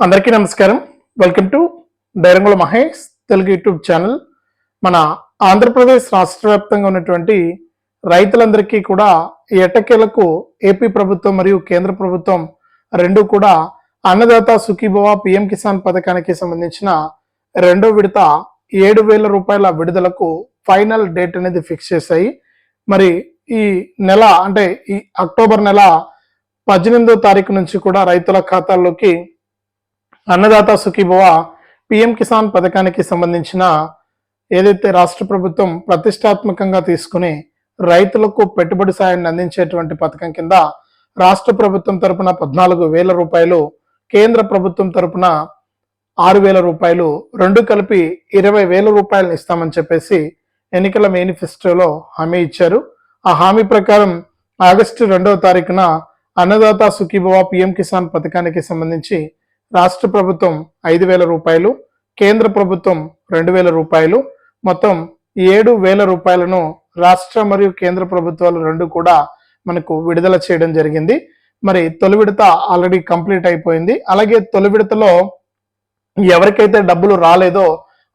అందరికీ నమస్కారం. Welcome to డైరంగుల మహేష్ తెలుగు యూట్యూబ్ ఛానల్ మన ఆంధ్రప్రదేశ్ రాష్ట్ర వ్యాప్తంగా ఉన్నటువంటి రైతులందరికీ కూడా ఎటకేలకు ఏపీ ప్రభుత్వం మరియు కేంద్ర ప్రభుత్వం రెండు కూడా అన్నదాత సుఖీభవ పిఎం కిసాన్ పథకానికి సంబంధించిన రెండో విడత ఏడు వేల రూపాయల విడుదలకు ఫైనల్ డేట్ అనేది ఫిక్స్ చేశాయి. మరి ఈ నెల అంటే ఈ అక్టోబర్ నెల పద్దెనిమిదో తారీఖు నుంచి కూడా రైతుల ఖాతాల్లోకి అన్నదాత సుఖీభవ పిఎం కిసాన్ పథకానికి సంబంధించిన ఏదైతే రాష్ట్ర ప్రభుత్వం ప్రతిష్టాత్మకంగా తీసుకుని రైతులకు పెట్టుబడి సాయాన్ని అందించేటువంటి పథకం కింద రాష్ట్ర ప్రభుత్వం తరపున పద్నాలుగు వేల రూపాయలు కేంద్ర ప్రభుత్వం తరపున ఆరు వేల రూపాయలు రెండు కలిపి ఇరవై వేల రూపాయలు ఇస్తామని చెప్పేసి ఎన్నికల మేనిఫెస్టోలో హామీ ఇచ్చారు. ఆ హామీ ప్రకారం ఆగస్టు రెండవ తారీఖున అన్నదాత సుఖీభవ పిఎం కిసాన్ పథకానికి సంబంధించి రాష్ట్ర ప్రభుత్వం ఐదు వేల రూపాయలు కేంద్ర ప్రభుత్వం రెండు వేల రూపాయలు మొత్తం ఏడు వేల రూపాయలను రాష్ట్ర మరియు కేంద్ర ప్రభుత్వాలు రెండు కూడా మనకు విడుదల చేయడం జరిగింది. మరి తొలి విడత ఆల్రెడీ కంప్లీట్ అయిపోయింది. అలాగే తొలి విడతలో ఎవరికైతే డబ్బులు రాలేదో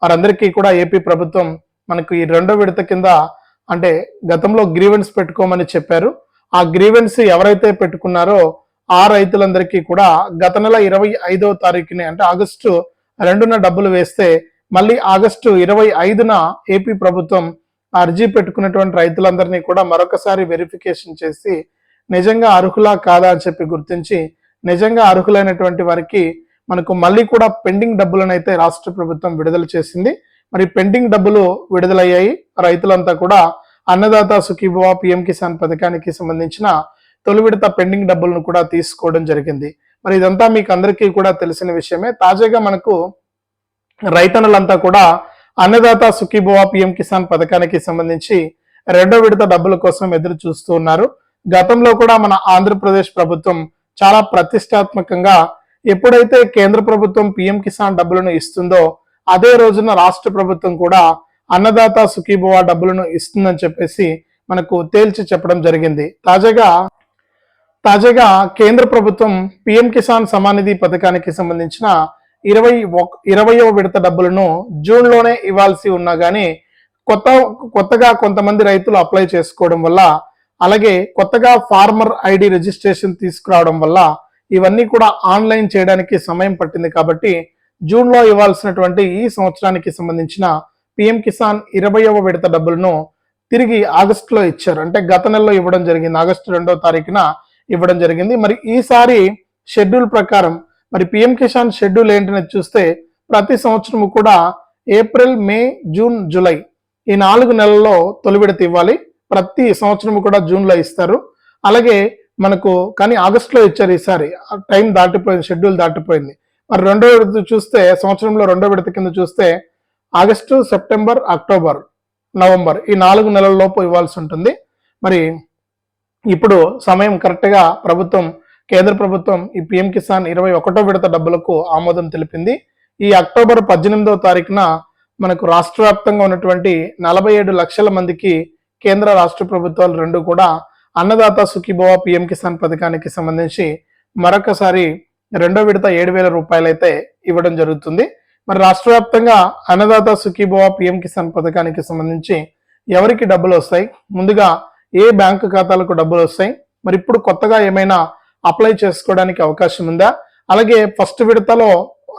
వారందరికీ కూడా ఏపీ ప్రభుత్వం మనకు ఈ రెండో విడత కింద అంటే గతంలో గ్రీవెన్స్ పెట్టుకోమని చెప్పారు. ఆ గ్రీవెన్స్ ఎవరైతే పెట్టుకున్నారో ఆ రైతులందరికీ కూడా గత నెల ఇరవై ఐదవ తారీఖుని అంటే ఆగస్టు రెండున డబ్బులు వేస్తే మళ్ళీ ఆగస్టు ఇరవై ఐదున ఏపీ ప్రభుత్వం అర్జీ పెట్టుకున్నటువంటి రైతులందరినీ కూడా మరొకసారి వెరిఫికేషన్ చేసి నిజంగా అర్హులా కాదా అని చెప్పి గుర్తించి నిజంగా అర్హులైనటువంటి వారికి మనకు మళ్ళీ కూడా పెండింగ్ డబ్బులను అయితే రాష్ట్ర ప్రభుత్వం విడుదల చేసింది. మరి పెండింగ్ డబ్బులు విడుదలయ్యాయి. రైతులంతా కూడా అన్నదాత సుఖీభవ పిఎం కిసాన్ పథకానికి సంబంధించిన తొలి విడత పెండింగ్ డబ్బులను కూడా తీసుకోవడం జరిగింది. మరి ఇదంతా మీకు అందరికీ కూడా తెలిసిన విషయమే. తాజాగా మనకు రైతన్నలంతా కూడా అన్నదాత సుఖీభవ పిఎం కిసాన్ పథకానికి సంబంధించి రెండో విడత డబ్బుల కోసం ఎదురు చూస్తూ ఉన్నారు. గతంలో కూడా మన ఆంధ్రప్రదేశ్ ప్రభుత్వం చాలా ప్రతిష్టాత్మకంగా ఎప్పుడైతే కేంద్ర ప్రభుత్వం పిఎం కిసాన్ డబ్బులను ఇస్తుందో అదే రోజున రాష్ట్ర ప్రభుత్వం కూడా అన్నదాత సుఖీభవ డబ్బులను ఇస్తుందని చెప్పేసి మనకు తేల్చి చెప్పడం జరిగింది. తాజాగా తాజాగా కేంద్ర ప్రభుత్వం పిఎం కిసాన్ సమానిధి పథకానికి సంబంధించిన ఇరవై ఇరవయవ విడత డబ్బులను జూన్లోనే ఇవ్వాల్సి ఉన్నా కానీ కొత్త కొత్తగా కొంతమంది రైతులు అప్లై చేసుకోవడం వల్ల అలాగే కొత్తగా ఫార్మర్ ఐడి రిజిస్ట్రేషన్ తీసుకురావడం వల్ల ఇవన్నీ కూడా ఆన్లైన్ చేయడానికి సమయం పట్టింది కాబట్టి జూన్లో ఇవ్వాల్సినటువంటి ఈ సంవత్సరానికి సంబంధించిన పిఎం కిసాన్ ఇరవయవ విడత డబ్బులను తిరిగి ఆగస్టులో ఇచ్చారు. అంటే గత నెలలో ఇవ్వడం జరిగింది. ఆగస్టు రెండవ తారీఖున ఇవ్వడం జరిగింది. మరి ఈసారి షెడ్యూల్ ప్రకారం మరి పిఎం కిసాన్ షెడ్యూల్ ఏంటని చూస్తే ప్రతి సంవత్సరం కూడా ఏప్రిల్ మే జూన్ జూలై ఈ నాలుగు నెలల్లో తొలి విడత ఇవ్వాలి. ప్రతి సంవత్సరం కూడా జూన్లో ఇస్తారు. అలాగే మనకు కానీ ఆగస్టులో ఇచ్చారు ఈసారి. టైం దాటిపోయింది షెడ్యూల్ దాటిపోయింది. మరి రెండో విడత చూస్తే సంవత్సరంలో రెండో విడత కింద చూస్తే ఆగస్టు సెప్టెంబర్ అక్టోబర్ నవంబర్ ఈ నాలుగు నెలల లోపు ఇవ్వాల్సి ఉంటుంది. మరి ఇప్పుడు సమయం కరెక్ట్గా ప్రభుత్వం కేంద్ర ప్రభుత్వం ఈ పిఎం కిసాన్ ఇరవై ఒకటో విడత డబ్బులకు ఆమోదం తెలిపింది. ఈ అక్టోబర్ పద్దెనిమిదవ తారీఖున మనకు రాష్ట్ర వ్యాప్తంగా ఉన్నటువంటి నలభై ఏడు లక్షల మందికి కేంద్ర రాష్ట్ర ప్రభుత్వాలు రెండు కూడా అన్నదాత సుఖీభవ పిఎం కిసాన్ పథకానికి సంబంధించి మరొకసారి రెండో విడత ఏడు వేల రూపాయలు అయితే ఇవ్వడం జరుగుతుంది. మరి రాష్ట్ర వ్యాప్తంగా అన్నదాత సుఖీభవ పిఎం కిసాన్ పథకానికి సంబంధించి ఎవరికి డబ్బులు వస్తాయి? ముందుగా ఏ బ్యాంకు ఖాతాలకు డబ్బులు వస్తాయి? మరి ఇప్పుడు కొత్తగా ఏమైనా అప్లై చేసుకోవడానికి అవకాశం ఉందా? అలాగే ఫస్ట్ విడతలో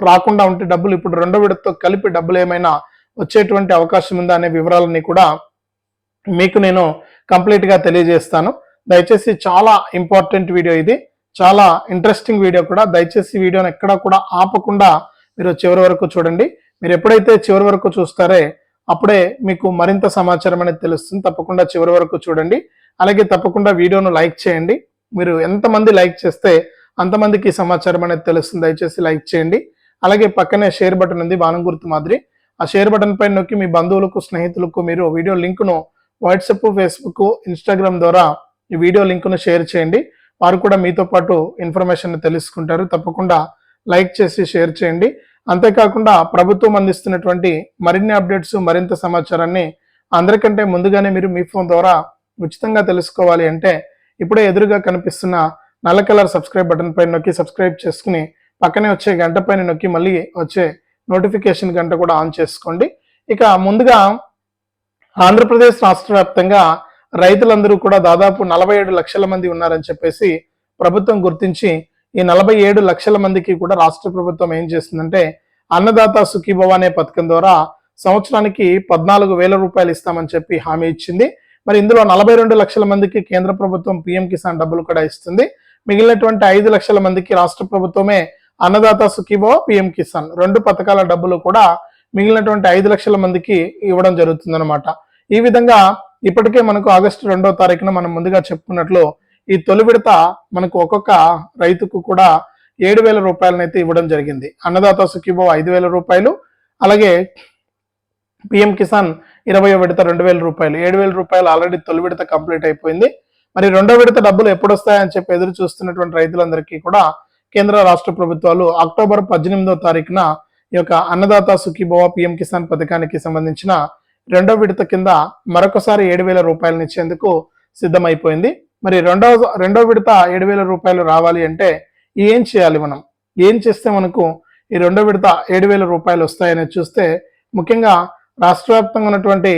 రాకుండా ఉంటే డబ్బులు ఇప్పుడు రెండో విడతతో కలిపి డబ్బులు ఏమైనా వచ్చేటువంటి అవకాశం ఉందా అనే వివరాలన్నీ కూడా మీకు నేను కంప్లీట్గా తెలియజేస్తాను. దయచేసి చాలా ఇంపార్టెంట్ వీడియో ఇది. చాలా ఇంట్రెస్టింగ్ వీడియో కూడా. దయచేసి వీడియోని ఎక్కడా కూడా ఆపకుండా మీరు చివరి వరకు చూడండి. మీరు ఎప్పుడైతే చివరి వరకు చూస్తారే అప్పుడే మీకు మరింత సమాచారం అనేది తెలుస్తుంది. తప్పకుండా చివరి వరకు చూడండి. అలాగే తప్పకుండా వీడియోను లైక్ చేయండి. మీరు ఎంతమంది లైక్ చేస్తే అంతమందికి సమాచారం అనేది తెలుస్తుంది. దయచేసి లైక్ చేయండి. అలాగే పక్కనే షేర్ బటన్ ఉంది బాణం గుర్తు మాదిరి. ఆ షేర్ బటన్ పైన నొక్కి మీ బంధువులకు స్నేహితులకు మీరు వీడియో లింకును వాట్సాప్ ఫేస్బుక్ ఇన్స్టాగ్రామ్ ద్వారా ఈ వీడియో లింక్ను షేర్ చేయండి. వారు కూడా మీతో పాటు ఇన్ఫర్మేషన్ తెలుసుకుంటారు. తప్పకుండా లైక్ చేసి షేర్ చేయండి. అంతేకాకుండా ప్రభుత్వం అందిస్తున్నటువంటి మరిన్ని అప్డేట్స్ మరింత సమాచారాన్ని అందరికంటే ముందుగానే మీరు మీ ఫోన్ ద్వారా ఉచితంగా తెలుసుకోవాలి అంటే ఇప్పుడే ఎదురుగా కనిపిస్తున్న నల్ల కలర్ సబ్స్క్రైబ్ బటన్ పైన నొక్కి సబ్స్క్రైబ్ చేసుకుని పక్కనే వచ్చే గంట పైన నొక్కి మళ్ళీ వచ్చే నోటిఫికేషన్ గంట కూడా ఆన్ చేసుకోండి. ఇక ముందుగా ఆంధ్రప్రదేశ్ రాష్ట్ర వ్యాప్తంగా రైతులందరూ కూడా దాదాపు నలభై ఏడు లక్షల మంది ఉన్నారని చెప్పేసి ప్రభుత్వం గుర్తించి ఈ నలభై ఏడు లక్షల మందికి కూడా రాష్ట్ర ప్రభుత్వం ఏం చేస్తుందంటే అన్నదాత సుఖీభవ అనే పథకం ద్వారా సంవత్సరానికి పద్నాలుగు వేల రూపాయలు ఇస్తామని చెప్పి హామీ ఇచ్చింది. మరి ఇందులో నలభై రెండు లక్షల మందికి కేంద్ర ప్రభుత్వం పిఎం కిసాన్ డబ్బులు కూడా ఇస్తుంది. మిగిలినటువంటి ఐదు లక్షల మందికి రాష్ట్ర ప్రభుత్వమే అన్నదాత సుఖీభవ పిఎం కిసాన్ రెండు పథకాల డబ్బులు కూడా మిగిలినటువంటి ఐదు లక్షల మందికి ఇవ్వడం జరుగుతుందన్నమాట. ఈ విధంగా ఇప్పటికే మనకు ఆగస్టు రెండో తారీఖున మనం ముందుగా చెప్పుకున్నట్లు ఈ తొలి విడత మనకు ఒక్కొక్క రైతుకు కూడా ఏడు వేల రూపాయలనైతే ఇవ్వడం జరిగింది. అన్నదాత సుఖీభో ఐదు వేల రూపాయలు అలాగే పిఎం కిసాన్ ఇరవై విడత రెండు వేల రూపాయలు. ఏడు వేల రూపాయలు ఆల్రెడీ తొలి విడత కంప్లీట్ అయిపోయింది. మరి రెండో విడత డబ్బులు ఎప్పుడు వస్తాయని చెప్పి ఎదురు చూస్తున్నటువంటి రైతులందరికీ కూడా కేంద్ర రాష్ట్ర ప్రభుత్వాలు అక్టోబర్ పద్దెనిమిదో తారీఖున ఈ యొక్క అన్నదాత సుఖీభవ పిఎం కిసాన్ పథకానికి సంబంధించిన రెండో విడత కింద మరొకసారి ఏడు వేల రూపాయలను ఇచ్చేందుకు సిద్ధమైపోయింది. మరి రెండో రెండో విడత ఏడు వేల రూపాయలు రావాలి అంటే ఏం చేయాలి మనం? ఏం చేస్తే మనకు ఈ రెండో విడత ఏడు వేల రూపాయలు వస్తాయని చూస్తే ముఖ్యంగా రాష్ట్ర వ్యాప్తంగా ఉన్నటువంటి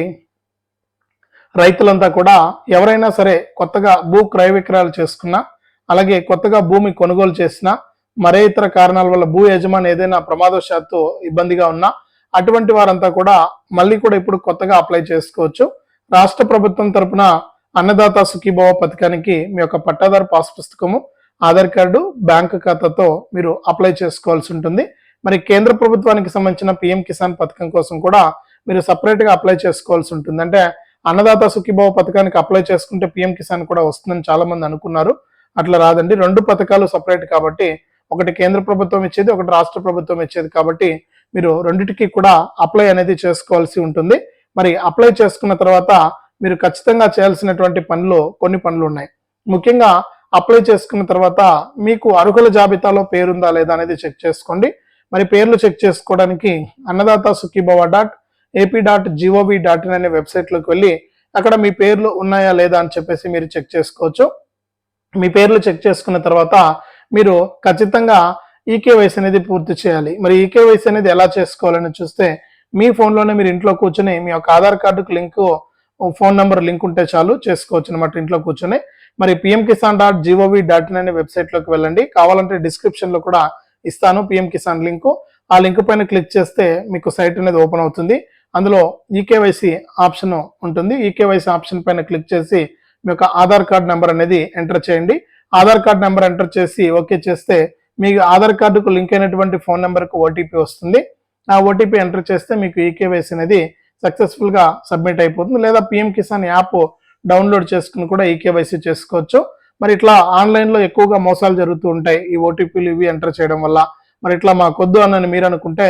రైతులంతా కూడా ఎవరైనా సరే కొత్తగా భూ క్రయ విక్రయాలు చేసుకున్నా అలాగే కొత్తగా భూమి కొనుగోలు చేసినా మరే ఇతర కారణాల వల్ల భూ యజమాని ఏదైనా ప్రమాదవశాత్తు ఇబ్బందిగా ఉన్నా అటువంటి వారంతా కూడా మళ్ళీ కూడా ఇప్పుడు కొత్తగా అప్లై చేసుకోవచ్చు. రాష్ట్ర ప్రభుత్వం తరపున అన్నదాత సుఖీభవ పథకానికి మీ యొక్క పట్టాదారు పాస్ పుస్తకము ఆధార్ కార్డు బ్యాంక్ ఖాతాతో మీరు అప్లై చేసుకోవాల్సి ఉంటుంది. మరి కేంద్ర ప్రభుత్వానికి సంబంధించిన పిఎం కిసాన్ పథకం కోసం కూడా మీరు సపరేట్గా అప్లై చేసుకోవాల్సి ఉంటుంది. అంటే అన్నదాత సుఖీభవ పథకానికి అప్లై చేసుకుంటే పిఎం కిసాన్ కూడా వస్తుందని చాలా మంది అనుకున్నారు. అట్లా రాదండి. రెండు పథకాలు సపరేట్ కాబట్టి ఒకటి కేంద్ర ప్రభుత్వం ఇచ్చేది ఒకటి రాష్ట్ర ప్రభుత్వం ఇచ్చేది కాబట్టి మీరు రెండిటికి కూడా అప్లై అనేది చేసుకోవాల్సి ఉంటుంది. మరి అప్లై చేసుకున్న తర్వాత మీరు ఖచ్చితంగా చేయాల్సినటువంటి పనులు కొన్ని పనులు ఉన్నాయి. ముఖ్యంగా అప్లై చేసుకున్న తర్వాత మీకు అర్హుల జాబితాలో పేరుందా లేదా అనేది చెక్ చేసుకోండి. మరి పేర్లు చెక్ చేసుకోవడానికి Annadata Sukhibhava dot AP dot gov dot in అనే వెబ్సైట్లోకి వెళ్ళి అక్కడ మీ పేర్లు ఉన్నాయా లేదా అని చెప్పేసి మీరు చెక్ చేసుకోవచ్చు. మీ పేర్లు చెక్ చేసుకున్న తర్వాత మీరు ఖచ్చితంగా ఈకేవైసీ అనేది పూర్తి చేయాలి. మరి ఈకేవైసీ అనేది ఎలా చేసుకోవాలని చూస్తే మీ ఫోన్లోనే మీరు ఇంట్లో కూర్చొని మీ యొక్క ఆధార్ కార్డుకు లింకు ఫోన్ నెంబర్ లింక్ ఉంటే చాలు చేసుకోవచ్చు అనమాట ఇంట్లో కూర్చొని. మరి PM Kisan dot gov dot in అనే వెబ్సైట్లోకి వెళ్ళండి. కావాలంటే డిస్క్రిప్షన్లో కూడా ఇస్తాను పిఎం కిసాన్ లింకు ఆ లింక్ పైన క్లిక్ చేస్తే మీకు సైట్ అనేది ఓపెన్ అవుతుంది. అందులో ఈకేవైసీ ఆప్షన్ ఉంటుంది. ఈకేవైసీ ఆప్షన్ పైన క్లిక్ చేసి మీ యొక్క ఆధార్ కార్డ్ నెంబర్ అనేది ఎంటర్ చేయండి. ఆధార్ కార్డ్ నెంబర్ ఎంటర్ చేసి ఓకే చేస్తే మీ ఆధార్ కార్డుకు లింక్ అయినటువంటి ఫోన్ నెంబర్కు ఓటీపీ వస్తుంది. ఆ ఓటీపీ ఎంటర్ చేస్తే మీకు ఈకేవైసీ అనేది సక్సెస్ఫుల్గా సబ్మిట్ అయిపోతుంది. లేదా పిఎం కిసాన్ యాప్ డౌన్లోడ్ చేసుకుని కూడా ఈకేవైసీ చేసుకోవచ్చు. మరి ఇట్లా ఆన్లైన్లో ఎక్కువగా మోసాలు జరుగుతూ ఉంటాయి. ఈ ఓటీపీలు ఇవి ఎంటర్ చేయడం వల్ల. మరి ఇట్లా మాకొద్దు అన్నని మీరు అనుకుంటే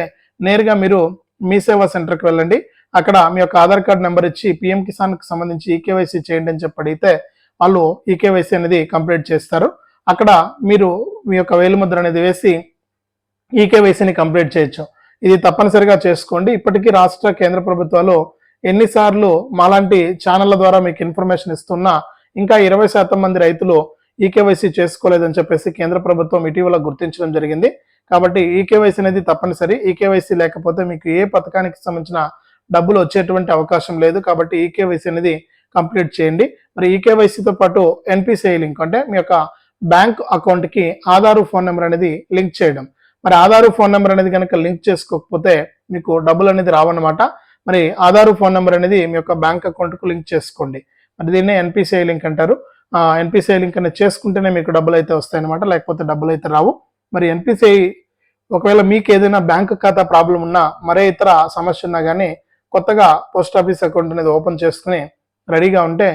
నేరుగా మీరు మీ సేవా సెంటర్కి వెళ్ళండి. అక్కడ మీ యొక్క ఆధార్ కార్డ్ నెంబర్ ఇచ్చి పిఎం కిసాన్కి సంబంధించి ఈకేవైసీ చేయండి అని చెప్పి అడిగితే వాళ్ళు ఈకేవైసీ అనేది కంప్లీట్ చేస్తారు. అక్కడ మీరు మీ యొక్క వేలుముద్ర అనేది వేసి ఈకేవైసీని కంప్లీట్ చేయొచ్చు. ఇది తప్పనిసరిగా చేసుకోండి. ఇప్పటికీ రాష్ట్ర కేంద్ర ప్రభుత్వాలు ఎన్నిసార్లు మాలాంటి ఛానళ్ళ ద్వారా మీకు ఇన్ఫర్మేషన్ ఇస్తున్నా ఇంకా ఇరవై శాతం మంది రైతులు ఈకేవైసీ చేసుకోలేదని చెప్పేసి కేంద్ర ప్రభుత్వం ఇటీవల గుర్తించడం జరిగింది. కాబట్టి ఈకేవైసీ అనేది తప్పనిసరి. ఈకేవైసీ లేకపోతే మీకు ఏ పథకానికి సంబంధించిన డబ్బులు వచ్చేటువంటి అవకాశం లేదు. కాబట్టి ఈకేవైసీ అనేది కంప్లీట్ చేయండి. మరి ఈకేవైసీతో పాటు ఎన్పిసిఐ లింక్ అంటే మీ యొక్క బ్యాంక్ అకౌంట్కి ఆధారు ఫోన్ నెంబర్ అనేది లింక్ చేయడం. మరి ఆధారు ఫోన్ నెంబర్ అనేది కనుక లింక్ చేసుకోకపోతే మీకు డబ్బులు అనేది రావన్నమాట. మరి ఆధార్ ఫోన్ నెంబర్ అనేది మీ యొక్క బ్యాంక్ అకౌంట్కు లింక్ చేసుకోండి. మరి దీన్నే ఎన్పిసిఐ లింక్ అంటారు. ఎన్పిసిఐ లింక్ అనేది చేసుకుంటేనే మీకు డబ్బులు అయితే వస్తాయన్నమాట. లేకపోతే డబ్బులు అయితే రావు. మరి ఎన్పిసిఐ ఒకవేళ మీకు ఏదైనా బ్యాంక్ ఖాతా ప్రాబ్లం ఉన్నా మరే ఇతర సమస్య ఉన్నా కానీ కొత్తగా పోస్ట్ ఆఫీస్ అకౌంట్ అనేది ఓపెన్ చేసుకుని రెడీగా ఉంటే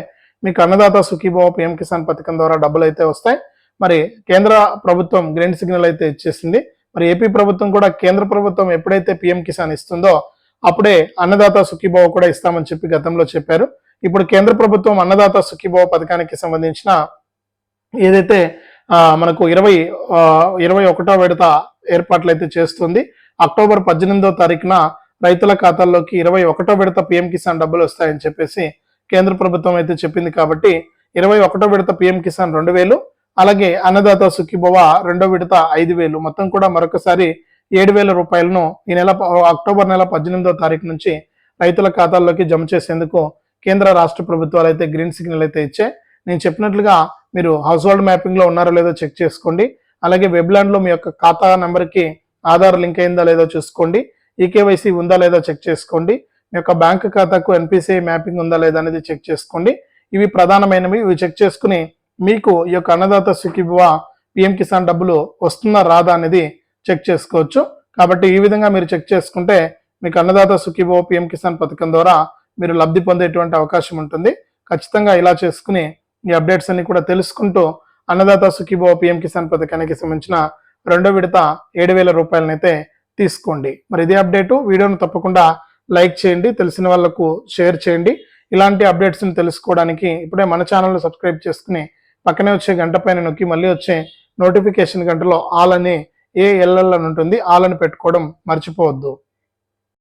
మీకు అన్నదాత సుఖీభావ పిఎం కిసాన్ పథకం ద్వారా డబ్బులు అయితే వస్తాయి. మరి కేంద్ర ప్రభుత్వం గ్రీన్ సిగ్నల్ అయితే ఇచ్చేసింది. మరి ఏపీ ప్రభుత్వం కూడా కేంద్ర ప్రభుత్వం ఎప్పుడైతే పిఎం కిసాన్ ఇస్తుందో అప్పుడే అన్నదాత సుఖీభావ కూడా ఇస్తామని చెప్పి గతంలో చెప్పారు. ఇప్పుడు కేంద్ర ప్రభుత్వం అన్నదాత సుఖీభావ పథకానికి సంబంధించిన ఏదైతే మనకు ఇరవై ఇరవై ఒకటో విడత ఏర్పాట్లు అయితే చేస్తుంది. అక్టోబర్ పద్దెనిమిదో తారీఖున రైతుల ఖాతాల్లోకి ఇరవై ఒకటో విడత పిఎం కిసాన్ డబ్బులు వస్తాయని చెప్పేసి కేంద్ర ప్రభుత్వం అయితే చెప్పింది కాబట్టి ఇరవై ఒకటో విడత పిఎం కిసాన్ రెండు వేలు అలాగే అన్నదాత సుఖీభవ రెండో విడత ఐదు వేలు. మొత్తం కూడా మరొకసారి ఏడు వేల రూపాయలను ఈ నెల అక్టోబర్ నెల పద్దెనిమిదో తారీఖు నుంచి రైతుల ఖాతాల్లోకి జమ చేసేందుకు కేంద్ర రాష్ట్ర ప్రభుత్వాలు అయితే గ్రీన్ సిగ్నల్ అయితే ఇచ్చే నేను చెప్పినట్లుగా మీరు హౌస్ హోల్డ్ మ్యాపింగ్లో ఉన్నారో లేదో చెక్ చేసుకోండి. అలాగే వెబ్లాండ్లో మీ యొక్క ఖాతా నెంబర్కి ఆధార్ లింక్ అయిందా లేదో చూసుకోండి. ఈకేవైసీ ఉందా లేదా చెక్ చేసుకోండి. మీ యొక్క బ్యాంక్ ఖాతాకు ఎన్పిసిఐ మ్యాపింగ్ ఉందా లేదా అనేది చెక్ చేసుకోండి. ఇవి ప్రధానమైనవి. ఇవి చెక్ చేసుకుని మీకు ఈ యొక్క అన్నదాత సుఖీభవ పిఎం కిసాన్ డబ్బులు వస్తుందా రాదా అనేది చెక్ చేసుకోవచ్చు. కాబట్టి ఈ విధంగా మీరు చెక్ చేసుకుంటే మీకు అన్నదాత సుఖీభవ పిఎం కిసాన్ పథకం ద్వారా మీరు లబ్ధి పొందేటువంటి అవకాశం ఉంటుంది. ఖచ్చితంగా ఇలా చేసుకుని ఈ అప్డేట్స్ అన్ని కూడా తెలుసుకుంటూ అన్నదాత సుఖీభవ పిఎం కిసాన్ పథకానికి సంబంధించిన రెండో విడత ఏడు వేల రూపాయలనైతే తీసుకోండి. మరి ఇదే అప్డేటు. వీడియోను తప్పకుండా లైక్ చేయండి తెలిసిన వాళ్ళకు షేర్ చేయండి. ఇలాంటి అప్డేట్స్ని తెలుసుకోవడానికి ఇప్పుడే మన ఛానల్ని సబ్స్క్రైబ్ చేసుకుని పక్కనే వచ్చే గంట పైన నొక్కి మళ్ళీ వచ్చే నోటిఫికేషన్ గంటలో ఆల్ అని ఏ ఎల్ఎల్ అని ఉంటుంది ఆల్ అని పెట్టుకోవడం మర్చిపోవద్దు.